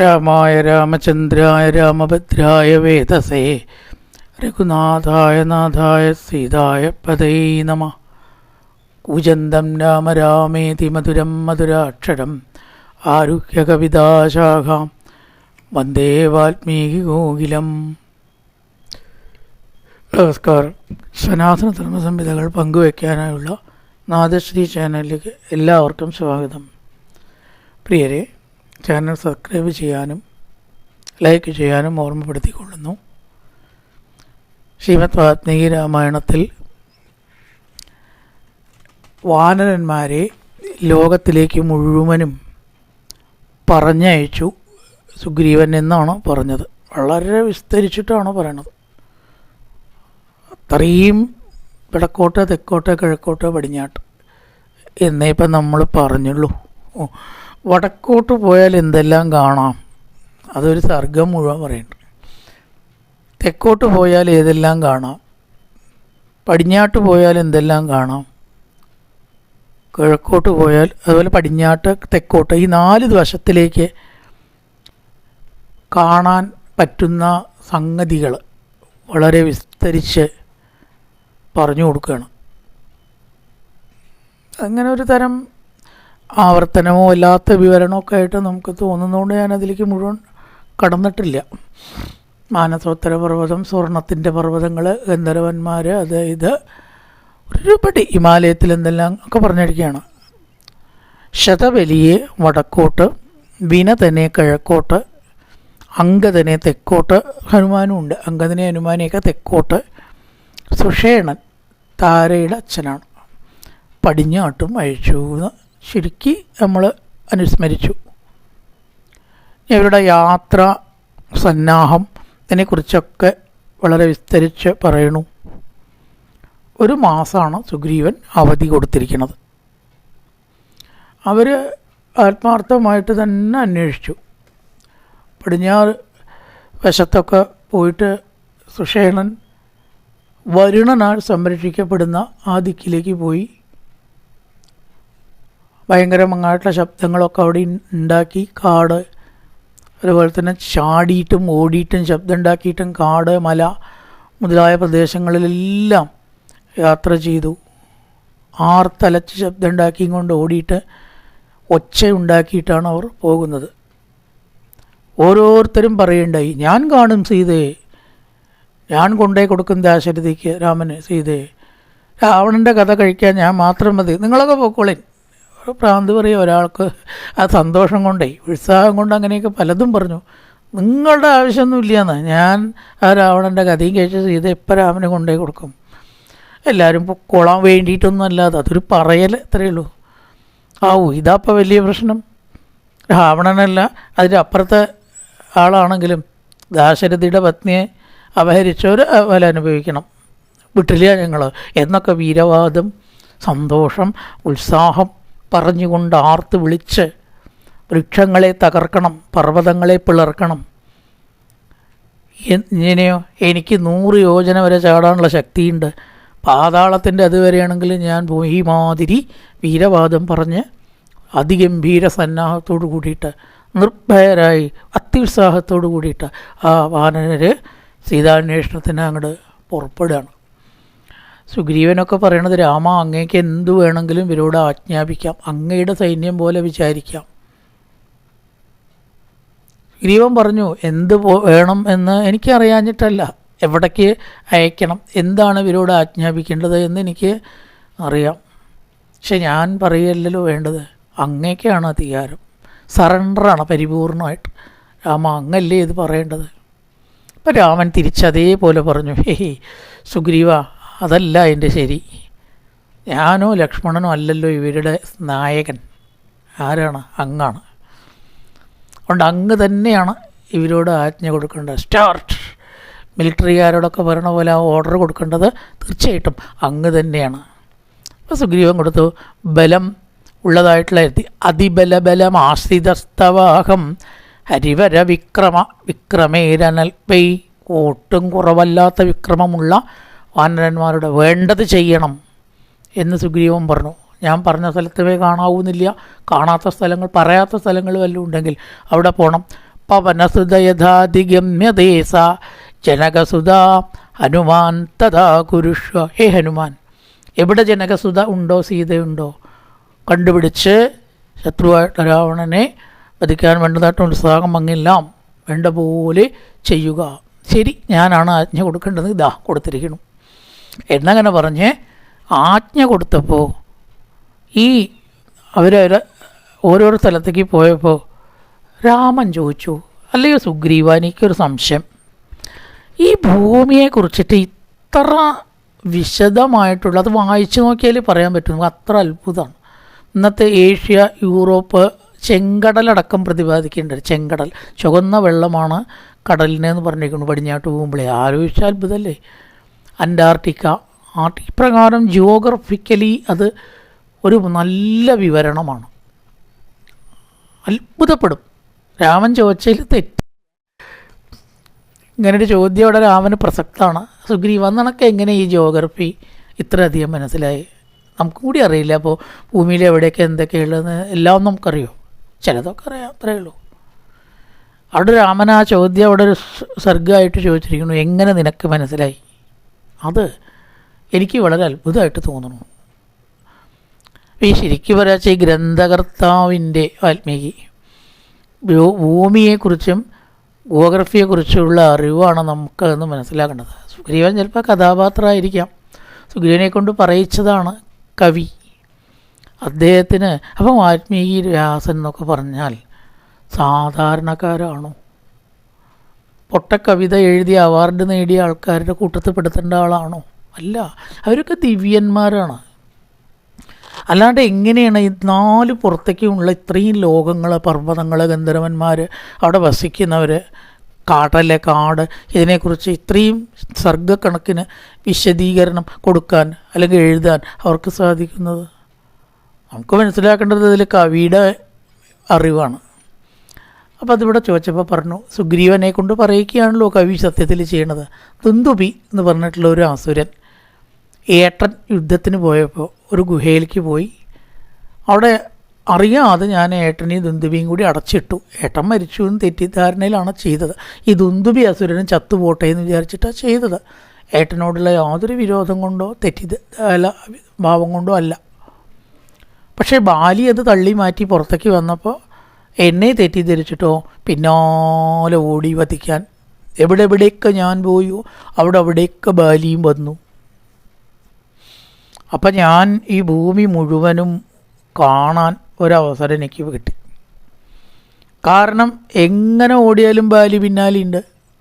രാമായ രാമചന്ദ്രായ രാമഭദ്രായ വേദസേ. രഘുനാഥായ നാഥായ സീതായ പതൈ നമ. കുജന്തം രാമ രാമേതി മധുരം മധുരാക്ഷരം. ആരുഹ്യ കവിതാശാഖാം വന്ദേ വാൽമീകി ഗോകുലം. നമസ്കാരം. സനാതന ധർമ്മസംഹിതകൾ പങ്കുവയ്ക്കാനായുള്ള നാദശ്രീ ചാനലിലേക്ക് എല്ലാവർക്കും സ്വാഗതം. പ്രിയരെ ചാനൽ സബ്സ്ക്രൈബ് ചെയ്യാനും ലൈക്ക് ചെയ്യാനും ഓർമ്മപ്പെടുത്തിക്കൊള്ളുന്നു. ശ്രീമദ് വാത്മീകി രാമായണത്തിൽ വാനരന്മാരെ ലോകത്തിലേക്ക് മുഴുവനും പറഞ്ഞയച്ചു. സുഗ്രീവൻ എന്നാണ് പറഞ്ഞത്? വളരെ വിസ്തരിച്ചിട്ടാണ് പറയണത്? അത്രയും വടക്കോട്ട് തെക്കോട്ട് കിഴക്കോട്ട് പടിഞ്ഞാട്ട് എന്നേ ഇപ്പം നമ്മൾ പറഞ്ഞുള്ളൂ. ഓ, വടക്കോട്ട് പോയാൽ എന്തെല്ലാം കാണാം? അതൊരു സർഗം മുഴുവൻ പറയുന്നുണ്ട്. തെക്കോട്ട് പോയാൽ ഏതെല്ലാം കാണാം? പടിഞ്ഞാട്ട് പോയാൽ എന്തെല്ലാം കാണാം? കിഴക്കോട്ട് പോയാൽ അതുപോലെ പടിഞ്ഞാട്ട് തെക്കോട്ട് ഈ നാല് വശത്തിലേക്ക് കാണാൻ പറ്റുന്ന സംഗതികൾ വളരെ വിസ്തരിച്ച് പറഞ്ഞു കൊടുക്കുകയാണ്. അങ്ങനെ ഒരു തരം ആവർത്തനമോ അല്ലാത്ത വിവരണമൊക്കെ ആയിട്ട് നമുക്ക് തോന്നുന്നതുകൊണ്ട് ഞാൻ അതിലേക്ക് മുഴുവൻ കടന്നിട്ടില്ല. മാനസോത്തര പർവതം സ്വർണത്തിന്റെ പർവതങ്ങൾ ഗന്ധർവന്മാർ അത് ഇത് ഒരുപടി ഹിമാലയത്തിൽ എന്തെല്ലാം ഒക്കെ പറഞ്ഞിരിക്കുകയാണ്. ശതബലിയെ വടക്കോട്ട് വിനതനെ കിഴക്കോട്ട് അങ്കതനെ തെക്കോട്ട് ഹനുമാനും ഉണ്ട് അങ്കതനെ ഹനുമാനെയൊക്കെ തെക്കോട്ട്. സുഷേണൻ താരയുടെ അച്ഛനാണ്. പടിഞ്ഞാട്ടും അഴിച്ചു ശരിക്ക് നമ്മൾ അനുസ്മരിച്ചു. ഇവരുടെ യാത്ര സന്നാഹം ഇതിനെക്കുറിച്ചൊക്കെ വളരെ വിസ്തരിച്ച് പറയണു. ഒരു മാസമാണ് സുഗ്രീവൻ അവധി കൊടുത്തിരിക്കുന്നത്. അവർ ആത്മാർത്ഥമായിട്ട് തന്നെ അന്വേഷിച്ചു. പടിഞ്ഞാറ് വശത്തൊക്കെ പോയിട്ട് സുഷേണൻ വരുണനാൽ സംരക്ഷിക്കപ്പെടുന്ന ആ ദിക്കിലേക്ക് പോയി. ഭയങ്കരമായിട്ടുള്ള ശബ്ദങ്ങളൊക്കെ അവിടെ ഉണ്ടാക്കി കാട് അതുപോലെ തന്നെ ചാടിയിട്ടും ഓടിയിട്ടും ശബ്ദം ഉണ്ടാക്കിയിട്ടും കാട് മല മുതലായ പ്രദേശങ്ങളിലെല്ലാം യാത്ര ചെയ്തു. ആർത്തലച്ച് ശബ്ദം ഉണ്ടാക്കിയും കൊണ്ട് ഓടിയിട്ട് ഒച്ച ഉണ്ടാക്കിയിട്ടാണ് അവർ പോകുന്നത്. ഓരോരുത്തരും പറയണ്ടായി ഞാൻ കാണും സീതയെ ഞാൻ കൊണ്ടേ കൊടുക്കും ദാശരഥിക്ക് രാമന് സീതയെ രാവണന്റെ കഥ കഴിക്കാൻ ഞാൻ മാത്രം മതി നിങ്ങളൊക്കെ പൊക്കോളിൻ. ഒരു ഭ്രാന്ത് പറയും ഒരാൾക്ക്. ആ സന്തോഷം കൊണ്ടേ ഉത്സാഹം കൊണ്ട് അങ്ങനെയൊക്കെ പലതും പറഞ്ഞു. നിങ്ങളുടെ ആവശ്യമൊന്നുമില്ലയെന്ന് ഞാൻ ആ രാവണന്റെ കഥയും കേട്ട് സീത എപ്പോൾ രാമനെ കൊണ്ടേ കൊടുക്കും? എല്ലാവരും പൊക്കോളാൻ വേണ്ടിയിട്ടൊന്നും അല്ലാതെ അതൊരു പറയൽ അത്രയേ ഉള്ളൂ. ആവൂ ഇതാപ്പോൾ വലിയ പ്രശ്നം. രാവണനല്ല അതിന്റെ അപ്പുറത്തെ ആളാണെങ്കിലും ദാശരഥിയുടെ പത്നിയെ അപഹരിച്ചവർ വില അനുഭവിക്കണം. വിട്ടില്ല ഞങ്ങൾ എന്നൊക്കെ വീരവാദം സന്തോഷം ഉത്സാഹം. പറഞ്ഞുകൊണ്ട് ആർത്ത് വിളിച്ച് വൃക്ഷങ്ങളെ തകർക്കണം പർവതങ്ങളെ പിളർക്കണം. ഇങ്ങനെയോ എനിക്ക് നൂറ് യോജന വരെ ചാടാനുള്ള ശക്തിയുണ്ട്. പാതാളത്തിന്റെ അതുവരെയാണെങ്കിൽ ഞാൻ ഈ മാതിരി വീരവാദം പറഞ്ഞ് അതിഗംഭീര സന്നാഹത്തോടു കൂടിയിട്ട് നിർഭയരായി അത്യുത്സാഹത്തോടു കൂടിയിട്ട് ആ വാനനര് സീതാന്വേഷണത്തിന് അങ്ങോട്ട് പുറപ്പെടുകയാണ്. സുഗ്രീവനൊക്കെ പറയണത് രാമ അങ്ങേക്ക് എന്തു വേണമെങ്കിലും ഇവരോട് ആജ്ഞാപിക്കാം. അങ്ങയുടെ സൈന്യം പോലെ വിചാരിക്കാം. സുഗ്രീവൻ പറഞ്ഞു എന്ത് വേണം എന്ന് എനിക്കറിയാഞ്ഞിട്ടല്ല. എവിടേക്ക് അയക്കണം? എന്താണ് ഇവരോട് ആജ്ഞാപിക്കേണ്ടത് എന്ന് എനിക്ക് അറിയാം. പക്ഷെ ഞാൻ പറയല്ലോ വേണ്ടത്. അങ്ങേക്കാണ് അധികാരം. സറണ്ടറാണ് പരിപൂർണമായിട്ട്. രാമ അങ്ങല്ലേ ഇത് പറയേണ്ടത്? അപ്പം രാമൻ തിരിച്ചതേപോലെ പറഞ്ഞു ഹേ സുഗ്രീവ അതല്ല എന്റെ ശരി. ഞാനോ ലക്ഷ്മണനോ അല്ലല്ലോ ഇവരുടെ നായകൻ. ആരാണ്? അങ്ങാണ്. അതുകൊണ്ട് അങ്ങ് തന്നെയാണ് ഇവരോട് ആജ്ഞ കൊടുക്കേണ്ടത്. സ്റ്റാർട്ട്. മിലിറ്ററിക്കാരോടൊക്കെ പറയണ പോലെ ആ ഓർഡർ കൊടുക്കേണ്ടത് തീർച്ചയായിട്ടും അങ്ങ് തന്നെയാണ്. അപ്പോൾ സുഗ്രീവൻ കൊടുത്തു ബലം ഉള്ളതായിട്ടുള്ള അതി- അതിബലബലം ആശ്രിതസ്തവാഹം. ഹരിവര വിക്രമ വിക്രമേരനൽപൈ. ഒട്ടും കുറവല്ലാത്ത വിക്രമമുള്ള വാനരന്മാരുടെ വേണ്ടത് ചെയ്യണം എന്ന് സുഗ്രീവൻ പറഞ്ഞു. ഞാൻ പറഞ്ഞ സ്ഥലത്ത് കാണാവുന്നില്ല. കാണാത്ത സ്ഥലങ്ങൾ പറയാത്ത സ്ഥലങ്ങൾ വല്ലതും ഉണ്ടെങ്കിൽ അവിടെ പോകണം പവനസുതയഥാധിഗമ്യതേസ ജനകസുത ഹനുമാൻ തഥാ കുരുഷ ഹേ ഹനുമാൻ എവിടെ ജനകസുത ഉണ്ടോ സീതയുണ്ടോ? കണ്ടുപിടിച്ച് ശത്രുവായിട്ട് രാവണനെ വധിക്കാൻ വേണ്ടതായിട്ട് ഉത്സാഹം അങ്ങില്ലാം വേണ്ട പോലെ ചെയ്യുക. ശരി ഞാനാണ് ആജ്ഞ കൊടുക്കേണ്ടത്. ഇതാ കൊടുത്തിരിക്കണം എന്നങ്ങനെ പറഞ്ഞ് ആജ്ഞ കൊടുത്തപ്പോൾ ഈ അവരവർ ഓരോരോ സ്ഥലത്തേക്ക് പോയപ്പോൾ രാമൻ ചോദിച്ചു അല്ലയോ സുഗ്രീവ എനിക്കൊരു സംശയം. ഈ ഭൂമിയെ കുറിച്ചിട്ട് ഇത്ര വിശദമായിട്ടുള്ള അത് വായിച്ചു നോക്കിയാൽ പറയാൻ പറ്റും അത്ര അത്ഭുതമാണ്. ഇന്നത്തെ ഏഷ്യ യൂറോപ്പ് ചെങ്കടലടക്കം പ്രതിപാദിക്കേണ്ടത് ചെങ്കടൽ. ചുവന്ന വെള്ളമാണ് കടലിനെന്ന് പറഞ്ഞിരിക്കുന്നു പടിഞ്ഞാട്ട് പോകുമ്പോഴേ. ആലോചിച്ചാൽ അത്ഭുതമല്ലേ? അന്റാർട്ടിക്ക. ആർട്ടിപ്രകാരം ജിയോഗ്രഫിക്കലി അത് ഒരു നല്ല വിവരണമാണ്. അത്ഭുതപ്പെടും. രാമൻ ചോദിച്ചതിൽ തെറ്റ്. ഇങ്ങനൊരു ചോദ്യം അവിടെ രാമന് പ്രസക്തമാണ്. സുഗ്രീവ നിനക്ക് എങ്ങനെ ഈ ജിയോഗ്രഫി ഇത്രയധികം മനസ്സിലായി? നമുക്കും കൂടി അറിയില്ല. അപ്പോൾ ഭൂമിയിൽ എവിടെയൊക്കെ എന്തൊക്കെയുള്ളതെന്ന് എല്ലാം നമുക്കറിയോ? ചിലതൊക്കെ അറിയാം. അത്രയേ ഉള്ളൂ. അവിടെ രാമൻ ആ ചോദ്യം അവിടെ ഒരു സർഗമായിട്ട് ചോദിച്ചിരിക്കുന്നു. എങ്ങനെ നിനക്ക് മനസ്സിലായി? അത് എനിക്ക് വളരെ അത്ഭുതമായിട്ട് തോന്നുന്നു. ഈ ശരിക്കും പറയാച്ച ഈ ഗ്രന്ഥകർത്താവിന്റെ വാൽമീകി ഭൂമിയെക്കുറിച്ചും ഗോഗ്രഫിയെക്കുറിച്ചുള്ള അറിവാണ് നമുക്ക് എന്ന് മനസ്സിലാക്കേണ്ടത്. സുഗ്രീവൻ ചിലപ്പോൾ കഥാപാത്രമായിരിക്കാം. സുഗ്രീവനെ കൊണ്ട് പറയിച്ചതാണ് കവി. അദ്ദേഹത്തിന് അപ്പം വാൽമീകി വ്യാസൻ എന്നൊക്കെ പറഞ്ഞാൽ സാധാരണക്കാരാണോ? പൊട്ടക്കവിത എഴുതി അവാർഡ് നേടിയ ആൾക്കാരുടെ കൂട്ടത്തിൽ പെടുത്തേണ്ട ആളാണോ? അല്ല. അവരൊക്കെ ദിവ്യന്മാരാണ്. അല്ലാണ്ട് എങ്ങനെയാണ് ഈ നാല് പുറത്തേക്കുമുള്ള ഇത്രയും ലോകങ്ങൾ പർവതങ്ങൾ ഗന്ധർവന്മാർ അവിടെ വസിക്കുന്നവർ കാടല്ലേ കാട് ഇതിനെക്കുറിച്ച് ഇത്രയും സർഗക്കണക്കിന് വിശദീകരണം കൊടുക്കാൻ അല്ലെങ്കിൽ എഴുതാൻ അവർക്ക് സാധിക്കുന്നത്? നമുക്ക് മനസ്സിലാക്കേണ്ടത് ഇതിൽ കവിയുടെ അറിവാണ്. അപ്പോൾ അതിവിടെ ചോദിച്ചപ്പോൾ പറഞ്ഞു സുഗ്രീവനെ കൊണ്ട് പറയിക്കുകയാണല്ലോ കവി സത്യത്തിൽ ചെയ്യണത്. തുന്തുപി എന്ന് പറഞ്ഞിട്ടുള്ള ഒരു അസുരൻ ഏട്ടൻ യുദ്ധത്തിന് പോയപ്പോൾ ഒരു ഗുഹയിലേക്ക് പോയി. അവിടെ അറിയാതെ ഞാൻ ഏട്ടനെയും ദുന്ദുബിയും കൂടി അടച്ചിട്ടു. ഏട്ടൻ മരിച്ചു എന്ന് തെറ്റിദ്ധാരണയിലാണ് ചെയ്തത്. ഈ ദുന്ദുബി അസുരനും ചത്തുപോട്ടെ എന്ന് വിചാരിച്ചിട്ടാണ് ചെയ്തത്. ഏട്ടനോടുള്ള യാതൊരു വിരോധം കൊണ്ടോ തെറ്റി അല്ല ഭാവം കൊണ്ടോ അല്ല. പക്ഷേ ബാലി അത് തള്ളി മാറ്റി പുറത്തേക്ക് വന്നപ്പോൾ എന്നെ തെറ്റിദ്ധരിച്ചിട്ടോ? പിന്നാലെ ഓടി വധിക്കാൻ. എവിടെ എവിടെയൊക്കെ ഞാൻ പോയോ? അവിടെ അവിടെയൊക്കെ ബാലിയും വന്നു. അപ്പം ഞാൻ ഈ ഭൂമി മുഴുവനും കാണാൻ ഒരവസരം എനിക്ക് കിട്ടി. കാരണം എങ്ങനെ ഓടിയാലും ബാലി പിന്നാലെയുണ്ട്.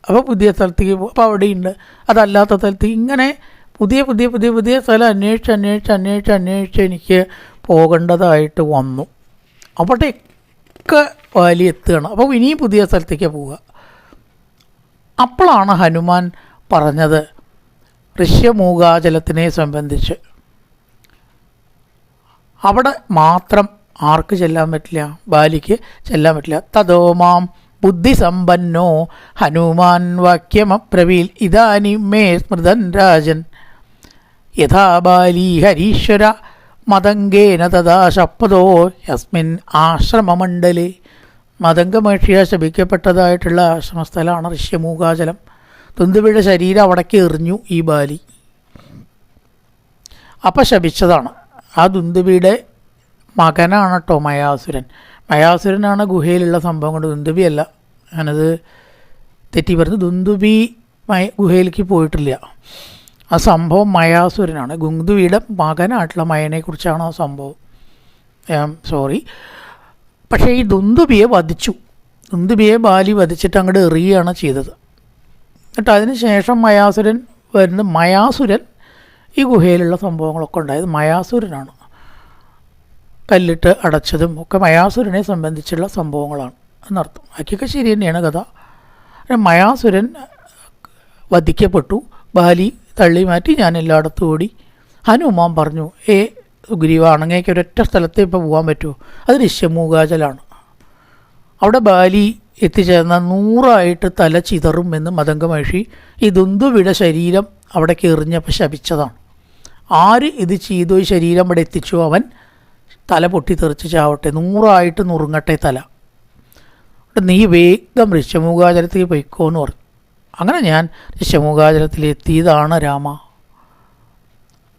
അപ്പോൾ പുതിയ സ്ഥലത്തേക്ക് പോകും അപ്പോൾ അവിടെയുണ്ട്. അതല്ലാത്ത സ്ഥലത്ത് ഇങ്ങനെ പുതിയ പുതിയ പുതിയ പുതിയ സ്ഥലം അന്വേഷിച്ച് അന്വേഷിച്ച് അന്വേഷിച്ച് അന്വേഷിച്ച് എനിക്ക് പോകേണ്ടതായിട്ട് വന്നു. അവിടെയൊക്കെ വാലി എത്തുകയാണ്. അപ്പോൾ ഇനിയും പുതിയ സ്ഥലത്തേക്ക് പോവുക. അപ്പോഴാണ് ഹനുമാൻ പറഞ്ഞത് ഋഷ്യമൂകാചലത്തിനെ സംബന്ധിച്ച്. അവിടെ മാത്രം ആർക്ക് ചെല്ലാൻ പറ്റില്ല? ബാലിക്ക് ചെല്ലാൻ പറ്റില്ല. തതോമാം ബുദ്ധിസമ്പന്നോ ഹനുമാൻ വാക്യമപ്രവീൽ ഇതാനി മേ സ്മൃതൻ രാജൻ. യഥാ ബാലി ഹരീശ്വര മതങ്കേന തഥാ ശപ്പതോ യസ്മിൻ ആശ്രമമണ്ഡലി. മതംഗ മഹർഷിയ ശപിക്കപ്പെട്ടതായിട്ടുള്ള ആശ്രമസ്ഥലമാണ് ഋഷ്യമൂകാചലം തുന്തുവിയുടെ ശരീരം അവിടേക്ക് എറിഞ്ഞു ഈ ബാലി. അപ്പം ശപിച്ചതാണ്. ആ ദുന്തുബിയുടെ മകനാണ് കേട്ടോ മയാസുരൻ. മയാസുരനാണ് ഗുഹയിലുള്ള സംഭവം കൊണ്ട് ദുന്തുബിയല്ല ഞാനത് തെറ്റി പറഞ്ഞു ദുന്തുബി മയ ഗുഹയിലേക്ക് പോയിട്ടില്ല. ആ സംഭവം മയാസുരനാണ്. ഗുങ്ദുവിയുടെ മകനായിട്ടുള്ള മയനെക്കുറിച്ചാണ് ആ സംഭവം. സോറി പക്ഷേ ഈ ദുന്ദുബിയെ വധിച്ചു. ദുന്ദുബിയെ ബാലി വധിച്ചിട്ട് അങ്ങോട്ട് എറിയുകയാണ് ചെയ്തത്. എന്നിട്ട് അതിന് ശേഷം മയാസുരൻ വരുന്ന മയാസുരൻ ഈ ഗുഹയിലുള്ള സംഭവങ്ങളൊക്കെ ഉണ്ടായത് മയാസുരനാണ്. കല്ലിട്ട് അടച്ചതും ഒക്കെ മയാസുരനെ സംബന്ധിച്ചുള്ള സംഭവങ്ങളാണ് എന്നർത്ഥം. അക്കൊക്കെ ശരി തന്നെയാണ് കഥ. മയാസുരൻ വധിക്കപ്പെട്ടു. ബാലി തള്ളി മാറ്റി ഞാൻ എല്ലായിടത്തും ഓടി ഹനുമാൻ പറഞ്ഞു ഏ സുഗ്രീവ അണങ്ങേക്ക് ഒരൊറ്റ സ്ഥലത്തേ ഇപ്പോൾ പോകാൻ പറ്റുമോ അത് ഋഷ്യമൂകാചലാണ് അവിടെ ബാലി എത്തിച്ചേർന്ന നൂറായിട്ട് തല ചിതറും എന്ന് മതംഗ മഹിഷി ഈ ദുന്ദുവിയുടെ ശരീരം അവിടെ എറിഞ്ഞപ്പോൾ ശപിച്ചതാണ്. ആര് ഇത് ചെയ്തു ഈ ശരീരം അവിടെ എത്തിച്ചു? അവൻ തല പൊട്ടി തെറിച്ച് ചാവട്ടെ നൂറായിട്ട് നുറുങ്ങട്ടെ തല. നീ വേഗം ഋഷ്യമുഖാചലത്തിൽ പൊയ്ക്കോ എന്ന് പറഞ്ഞു. അങ്ങനെ ഞാൻ ഋഷ്യമുഖാചലത്തിൽ എത്തിയതാണ് രാമ.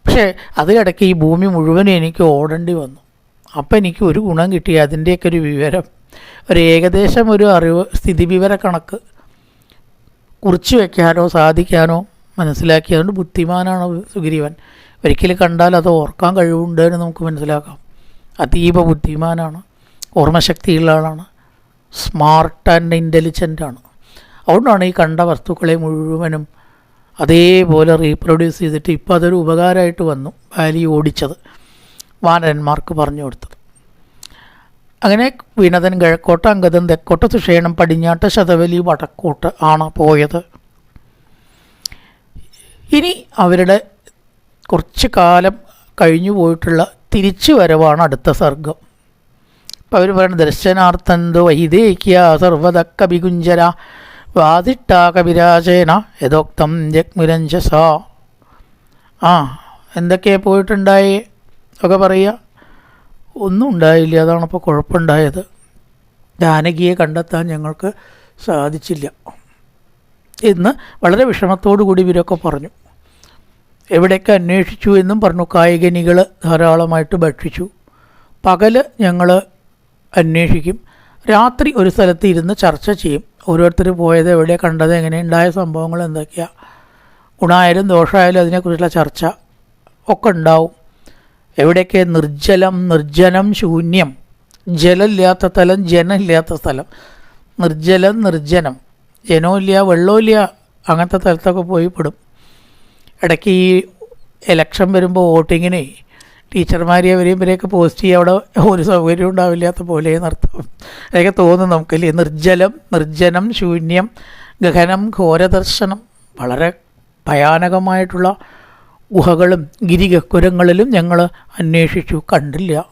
പക്ഷേ അതിനിടയ്ക്ക് ഈ ഭൂമി മുഴുവനും എനിക്ക് ഓടേണ്ടി വന്നു. അപ്പം എനിക്ക് ഒരു ഗുണം കിട്ടി. അതിന്റെയൊക്കെ ഒരു വിവരം. ഒരു ഏകദേശം ഒരു അറിവ് സ്ഥിതി സ്ഥിതിവിവര കണക്ക് കുറിച്ചു വയ്ക്കാനോ സാധിക്കാനോ മനസ്സിലാക്കി അതുകൊണ്ട് ബുദ്ധിമാനാണ് സുഗ്രീവൻ. ഒരിക്കൽ കണ്ടാൽ അത് ഓർക്കാൻ കഴിവുണ്ട് എന്ന് നമുക്ക് മനസ്സിലാക്കാം. അതീവ ബുദ്ധിമാനാണ്. ഓർമ്മശക്തിയുള്ള ആളാണ്. സ്മാർട്ട് ആൻഡ് ഇന്റലിജന്റ് ആണ്. അതുകൊണ്ടാണ് ഈ കണ്ട വസ്തുക്കളെ മുഴുവനും അതേപോലെ റീപ്രൊഡ്യൂസ് ചെയ്തിട്ട് ഇപ്പോൾ അതൊരു ഉപകാരമായിട്ട് വന്നു വാലി ഓടിച്ചത്. വാനരന്മാർക്ക് പറഞ്ഞു കൊടുത്തത്. അങ്ങനെ വിനതൻ കിഴക്കോട്ട് അംഗതൻ തെക്കോട്ട് സുഷേണം പടിഞ്ഞാട്ട് ശതവലി വടക്കോട്ട് ആണ് പോയത്. ഇനി അവരുടെ കുറച്ച് കാലം കഴിഞ്ഞു പോയിട്ടുള്ള തിരിച്ചു വരവാണ് അടുത്ത സർഗം. അപ്പോൾ അവർ പറയുന്നത് ദർശനാർത്ഥന്തോ വൈദേക്യ സർവതക്ക വികുഞ്ചര വാദിട്ടാ കവിരാജേന യഥോക്തം ജഗ്മിരഞ്ജസ ആ എന്തൊക്കെയാ പോയിട്ടുണ്ടായി? ഒക്കെ പറയുക. ഒന്നും ഉണ്ടായില്ല. അതാണ് ഇപ്പോൾ കുഴപ്പമുണ്ടായത്. ജാനകിയെ കണ്ടെത്താൻ ഞങ്ങൾക്ക് സാധിച്ചില്ല. എന്ന് വളരെ വിഷമത്തോടു കൂടി ഇവരൊക്കെ പറഞ്ഞു. എവിടെയൊക്കെ അന്വേഷിച്ചു എന്നും പറഞ്ഞു. കായികനികൾ ധാരാളമായിട്ട് ഭക്ഷിച്ചു. പകൽ ഞങ്ങൾ അന്വേഷിക്കും. രാത്രി ഒരു സ്ഥലത്ത് ഇരുന്ന് ചർച്ച ചെയ്യും. ഓരോരുത്തർ പോയത് എവിടെ കണ്ടത് എങ്ങനെ ഉണ്ടായ സംഭവങ്ങൾ എന്തൊക്കെയാണ് ഗുണമായാലും ദോഷമായാലും അതിനെക്കുറിച്ചുള്ള ചർച്ച ഒക്കെ ഉണ്ടാവും. എവിടെയൊക്കെ നിർജലം നിർജനം ശൂന്യം ജലമില്ലാത്ത സ്ഥലം ജനമില്ലാത്ത സ്ഥലം നിർജലം നിർജനം ജനമില്ല വെള്ളമില്ല അങ്ങനത്തെ സ്ഥലത്തൊക്കെ പോയി പെടും. ഇടയ്ക്ക് ഈ എലക്ഷൻ വരുമ്പോൾ വോട്ടിങ്ങിന് ടീച്ചർമാരെ അവരെയും ഇവരെയൊക്കെ പോസ്റ്റ് ചെയ്യുക അവിടെ ഒരു സൗകര്യം ഉണ്ടാവില്ലാത്ത പോലെ നർത്തം അതൊക്കെ തോന്നും നമുക്കല്ലേ നിർജലം നിർജനം ശൂന്യം ഗഹനം ഘോരദർശനം. വളരെ ഭയാനകമായിട്ടുള്ള ഗുഹകളും ഗിരിഗക്കുരങ്ങളിലും ഞങ്ങൾ അന്വേഷിച്ചു കണ്ടില്ല.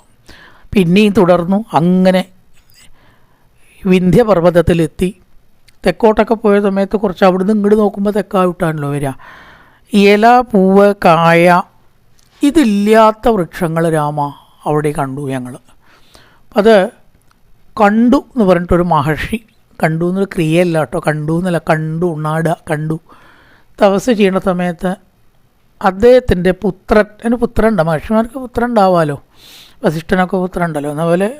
പിന്നെയും തുടർന്നു അങ്ങനെ വിന്ധ്യപർവതത്തിലെത്തി. തെക്കോട്ടൊക്കെ പോയ സമയത്ത് കുറച്ച് അവിടുന്ന് ഇങ്ങോട്ട് നോക്കുമ്പോൾ തെക്കാവിട്ടാണല്ലോ വരിക ഇല പൂവ് കായ ഇതില്ലാത്ത വൃക്ഷങ്ങൾ രാമ അവിടെ കണ്ടു ഞങ്ങൾ അത് കണ്ടു എന്ന് പറഞ്ഞിട്ടൊരു മഹർഷി കണ്ടു എന്നൊരു ക്രിയയല്ല കേട്ടോ. കണ്ടു എന്നല്ല കണ്ടു ഉണ്ണാടുക കണ്ടു. തപസ് ചെയ്യുന്ന സമയത്ത് അദ്ദേഹത്തിന്റെ പുത്രൻ അതിന് പുത്രണ്ട മഹർഷിമാർക്ക് പുത്രൻ ഉണ്ടാവാമല്ലോ വസിഷ്ഠനൊക്കെ പുത്രൻ ഉണ്ടല്ലോ എന്നപോലെ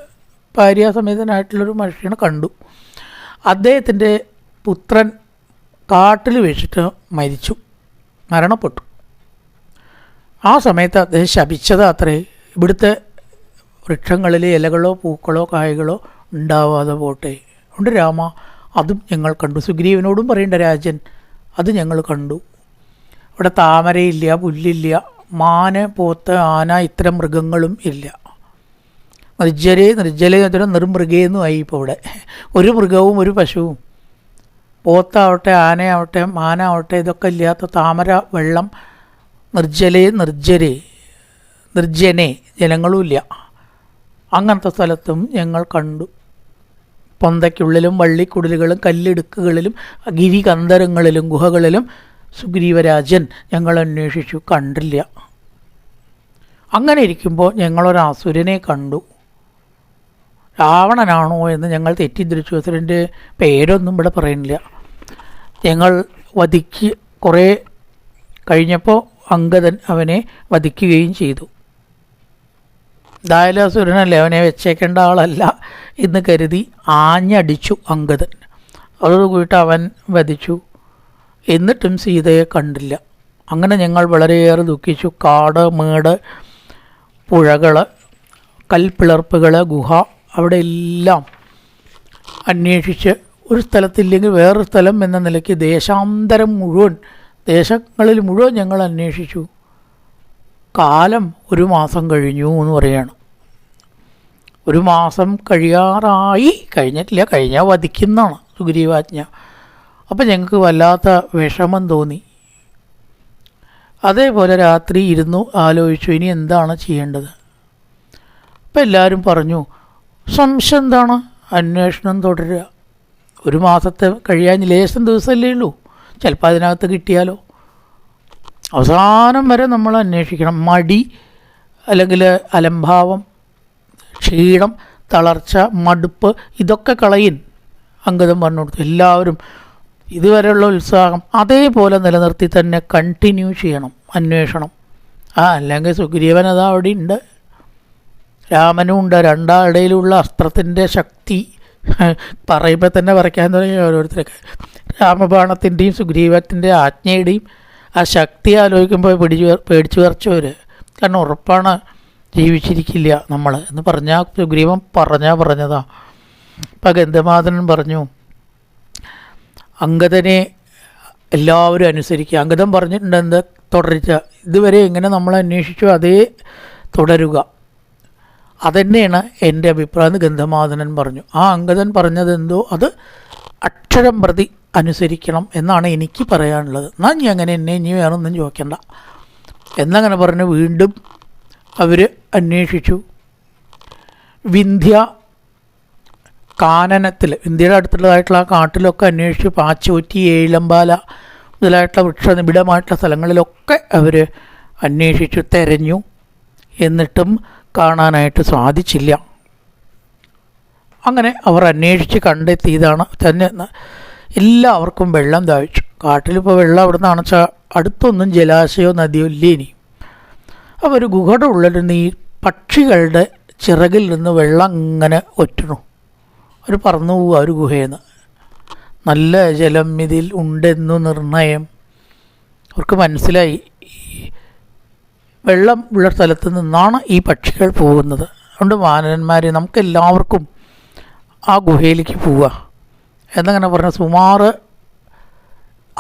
ഭാര്യാസമേതനായിട്ടുള്ളൊരു മഹർഷിനെ കണ്ടു. അദ്ദേഹത്തിന്റെ പുത്രൻ കാട്ടിൽ വെച്ചിട്ട് മരിച്ചു. മരണപ്പെട്ടു. ആ സമയത്ത് അദ്ദേഹം ശപിച്ചത് അത്രേ. ഇവിടുത്തെ വൃക്ഷങ്ങളിൽ ഇലകളോ പൂക്കളോ കായകളോ ഉണ്ടാവാതെ പോട്ടെ. ഉണ്ട് രാമ. അതും ഞങ്ങൾ കണ്ടു. സുഗ്രീവനോടും പറയേണ്ട രാജൻ അത് ഞങ്ങൾ കണ്ടു. ഇവിടെ താമരയില്ല പുല്ലില്ല മാന് പോത്ത് ആന ഇത്തരം മൃഗങ്ങളും ഇല്ല. നിർജലെ എന്നൊരു നിർമൃഗേന്നും ആയി ഇപ്പോൾ ഇവിടെ. ഒരു മൃഗവും ഒരു പശുവും. പോത്താവട്ടെ ആനയാവട്ടെ മാനാവട്ടെ ഇതൊക്കെ ഇല്ലാത്ത താമര വെള്ളം നിർജലേ നിർജരെ നിർജനെ ജനങ്ങളുമില്ല. അങ്ങനത്തെ സ്ഥലത്തും ഞങ്ങൾ കണ്ടു. പൊന്തയ്ക്കുള്ളിലും വള്ളിക്കുടലുകളും കല്ലിടുക്കുകളിലും ഗിരികന്ധരങ്ങളിലും ഗുഹകളിലും സുഗ്രീവരാജൻ ഞങ്ങൾ അന്വേഷിച്ചു കണ്ടില്ല. അങ്ങനെ ഇരിക്കുമ്പോൾ ഞങ്ങളൊരു അസുരനെ കണ്ടു. രാവണനാണോ എന്ന് ഞങ്ങൾ തെറ്റിദ്ധരിച്ചു. അസുരന്റെ പേരൊന്നും ഇവിടെ പറയുന്നില്ല. ഞങ്ങൾ വധിക്ക് കുറേ കഴിഞ്ഞപ്പോൾ അങ്കദൻ അവനെ വധിക്കുകയും ചെയ്തു. ദായലാസുരനല്ലേ അവനെ വെച്ചേക്കേണ്ട ആളല്ല എന്ന് കരുതി ആഞ്ഞടിച്ചു അങ്കദൻ അതോടുകൂടിയിട്ട് അവൻ വധിച്ചു. എന്നിട്ടും സീതയെ കണ്ടില്ല. അങ്ങനെ ഞങ്ങൾ വളരെയേറെ ദുഃഖിച്ചു. കാട് മേട് പുഴകൾ കൽപ്പിളർപ്പുകൾ ഗുഹ അവിടെ എല്ലാം അന്വേഷിച്ച് ഒരു സ്ഥലത്തില്ലെങ്കിൽ വേറൊരു സ്ഥലം എന്ന നിലയ്ക്ക് ദേശാന്തരം മുഴുവൻ ദേശങ്ങളിൽ മുഴുവൻ ഞങ്ങൾ അന്വേഷിച്ചു. കാലം ഒരു മാസം കഴിഞ്ഞു എന്ന് പറയാണ്. ഒരു മാസം കഴിയാറായി. കഴിഞ്ഞിട്ടില്ല കഴിഞ്ഞാൽ വധിക്കുന്നതാണ് സുഗ്രീവാജ്ഞ. അപ്പം ഞങ്ങൾക്ക് വല്ലാത്ത വിഷമം തോന്നി. അതേപോലെ രാത്രി ഇരുന്നു ആലോചിച്ചു ഇനി എന്താണ് ചെയ്യേണ്ടത്? അപ്പം എല്ലാവരും പറഞ്ഞു സംശയം എന്താണ്? അന്വേഷണം തുടരുക. ഒരു മാസത്തെ കഴിയാൻ ലേശം ദിവസമല്ലേ ഉള്ളൂ. ചിലപ്പോൾ അതിനകത്ത് കിട്ടിയാലോ? അവസാനം വരെ നമ്മൾ അന്വേഷിക്കണം. മടി അല്ലെങ്കിൽ അലംഭാവം ക്ഷീണം തളർച്ച മടുപ്പ് ഇതൊക്കെ കളയിൻ. അംഗതം പറഞ്ഞു കൊടുത്തു എല്ലാവരും ഇതുവരെയുള്ള ഉത്സാഹം അതേപോലെ നിലനിർത്തി തന്നെ കണ്ടിന്യൂ ചെയ്യണം അന്വേഷണം. ആ അല്ലെങ്കിൽ സുഗ്രീവൻ അതാ അവിടെ ഉണ്ട്. രാമനും ഉണ്ട്. രണ്ടാളുടെയിലുള്ള അസ്ത്രത്തിന്റെ ശക്തി. പറയുമ്പോൾ തന്നെ പറയ്ക്കാൻ തുടങ്ങി ഓരോരുത്തരൊക്കെ. രാമബാണത്തിന്റെയും സുഗ്രീവത്തിന്റെ ആജ്ഞയുടെയും ആ ശക്തി ആലോചിക്കുമ്പോൾ പിടിച്ചു പേടിച്ചു വരച്ചവർ കാരണം ഉറപ്പാണ് ജീവിച്ചിരിക്കില്ല നമ്മൾ എന്ന് പറഞ്ഞാൽ സുഗ്രീവൻ പറഞ്ഞാൽ പറഞ്ഞതാ. അപ്പം ഗന്ധമാതനൻ പറഞ്ഞു അങ്കദനെ എല്ലാവരും അനുസരിക്കുക. അങ്കദൻ പറഞ്ഞിട്ടുണ്ട് എന്ത് തുടരുക ഇതുവരെ എങ്ങനെ നമ്മൾ അന്വേഷിച്ചു അതേ തുടരുക. അതന്നെയാണ് എന്റെ അഭിപ്രായം എന്ന് ഗന്ധമാദനൻ പറഞ്ഞു. ആ അങ്കദൻ പറഞ്ഞതെന്തോ അത് അക്ഷരം പ്രതി അനുസരിക്കണം എന്നാണ് എനിക്ക് പറയാനുള്ളത്. എന്നാൽ നീ അങ്ങനെ എന്നെ ഇനി വേറൊന്നും ചോദിക്കണ്ട. എന്നങ്ങനെ പറഞ്ഞ് വീണ്ടും അവർ അന്വേഷിച്ചു. വിന്ധ്യ കാനനത്തിൽ ഇന്ത്യയുടെ അടുത്തുള്ളതായിട്ടുള്ള ആ കാട്ടിലൊക്കെ അന്വേഷിച്ച്. പാച്ചോറ്റി ഏഴമ്പാല മുതലായിട്ടുള്ള വൃക്ഷനിബിഡമായിട്ടുള്ള സ്ഥലങ്ങളിലൊക്കെ അവർ അന്വേഷിച്ചു തെരഞ്ഞു. എന്നിട്ടും കാണാനായിട്ട് സാധിച്ചില്ല. അങ്ങനെ അവർ അന്വേഷിച്ച് കണ്ടെത്തിയതാണ് തന്നെ എല്ലാവർക്കും വെള്ളം ദാഹിച്ചു കാട്ടിലിപ്പോൾ വെള്ളം അവിടെ നിന്ന് വെച്ചാൽ അടുത്തൊന്നും ജലാശയോ നദിയോ ഇല്ല ഇനി? അപ്പോൾ ഒരു ഗുഹയുടെ ഉള്ളിൽ നിന്ന് ഈ പക്ഷികളുടെ ചിറകിൽ നിന്ന് വെള്ളം ഇങ്ങനെ ഒറ്റണു. അവർ പറന്നു പോവുക ഒരു ഗുഹയിൽ നിന്ന് നല്ല ജലം ഇതിൽ ഉണ്ടെന്നു നിർണയം. അവർക്ക് മനസ്സിലായി. വെള്ളം ഉള്ള സ്ഥലത്ത് നിന്നാണ് ഈ പക്ഷികൾ പോകുന്നത്. അതുകൊണ്ട് വാനരന്മാർ നമുക്കെല്ലാവർക്കും ആ ഗുഹയിലേക്ക് പോവുക എന്നങ്ങനെ പറഞ്ഞ സുമാർ